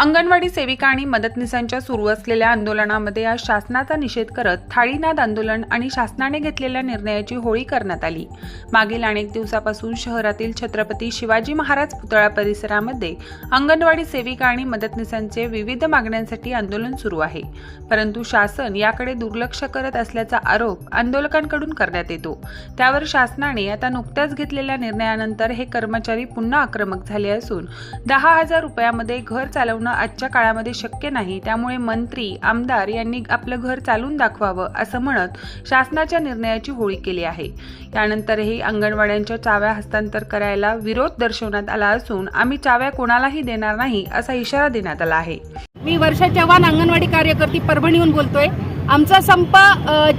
अंगणवाडी सेविका आणि मदतनीसांच्या सुरू असलेल्या आंदोलनामध्ये आज शासनाचा निषेध करत थाळीनाद आंदोलन आणि शासनाने घेतलेल्या निर्णयाची होळी करण्यात आली. मागील अनेक दिवसापासून शहरातील छत्रपती शिवाजी महाराज पुतळा परिसरामध्ये अंगणवाडी सेविका आणि मदतनीसांचे विविध मागण्यांसाठी आंदोलन सुरू आहे. परंतु शासन याकडे दुर्लक्ष करत असल्याचा आरोप आंदोलकांकडून करण्यात येतो. त्यावर शासनाने आता नुकत्याच घेतलेल्या निर्णयानंतर हे कर्मचारी पुन्हा आक्रमक झाले असून दहा हजार रुपयामध्ये घर चालवणं आजच्या काळामध्ये शक्य नाही. त्यामुळे मंत्री आमदार यांनी आपलं घर चालून दाखवावं असं म्हणत शासनाच्या निर्णयाची होळी केली आहे. त्यानंतरही अंगणवाड्यांच्या चाव्या हस्तांतर करायला विरोध दर्शवण्यात आला असून आम्ही चाव्या कोणालाही देणार नाही असा इशारा देण्यात आला आहे. मी वर्षा चव्हाण अंगणवाडी कार्यकर्ती परभणीहून बोलतोय. आमचा संप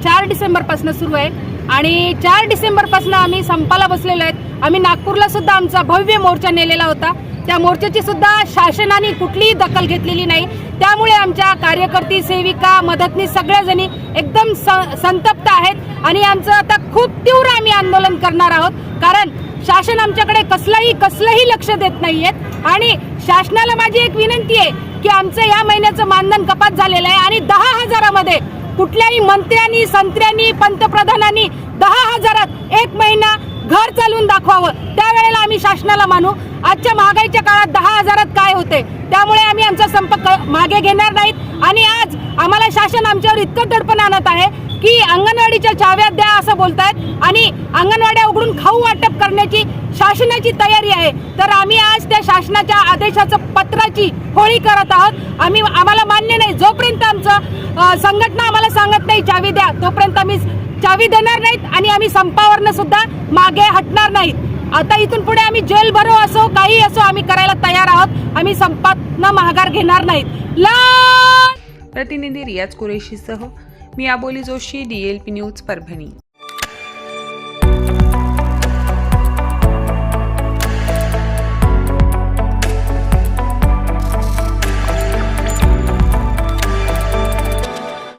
चार डिसेंबरपासून सुरू आहे आणि चार डिसेंबरपासून आम्ही संपाला बसलेलो आहेत. आम्ही नागपूरला सुद्धा आमचा भव्य मोर्चा नेलेला होता. त्या मोर्चाची सुद्धा शासनाने कुठलीही दखल घेतलेली नाही. त्यामुळे आमच्या कार्यकर्ती सेविका मदतनीस सगळ्याजणी एकदम संतप्त आहेत आणि आमचं आता खूप तीव्र आम्ही आंदोलन करणार आहोत. कारण शासन आमच्याकडे कसलंही कसलंही लक्ष देत नाहीयेत. आणि शासनाला माझी एक विनंती आहे की आमचं या महिन्याचं मानधन कपात झालेलं आहे आणि दहा हजारामध्ये कुठल्याही मंत्र्यांनी संत्र्यांनी पंतप्रधानांनी दहा हजारात एक महिना घर चालवून दाखवावं. त्यावेळेस शासनाला मानू. आजच्या महागाईच्या काळात दहा हजारात काय होते? त्यामुळे आम्ही आमचा संप मागे घेणार नाहीत. आणि आज आम्हाला शासन आमच्यावर इतकं दडपण आणत आहे की अंगणवाडीच्या चाव्या द्या असं बोलतायत आणि अंगणवाड्या उघडून खाऊ वाटप करण्याची शासनाची तयारी आहे. तर आम्ही आज त्या शासनाच्या आदेशाचं पत्राची होळी करत आहोत. आम्ही आम्हाला मान्य नाही. जोपर्यंत आमचं संघटना आम्हाला सांगत नाही चावी द्या तोपर्यंत आम्ही चावी देणार नाहीत आणि आम्ही संपावरनं सुद्धा मागे हटणार नाहीत. आता इथून पुढे आम्ही जेल भरो असो काही असो आम्ही करायला तयार आहोत. आम्ही संपातनं माघार घेणार नाहीत. ला प्रतिनिधी रियाज कुरेशीसह मी आबोली जोशी डीएलपी न्यूज परभणी.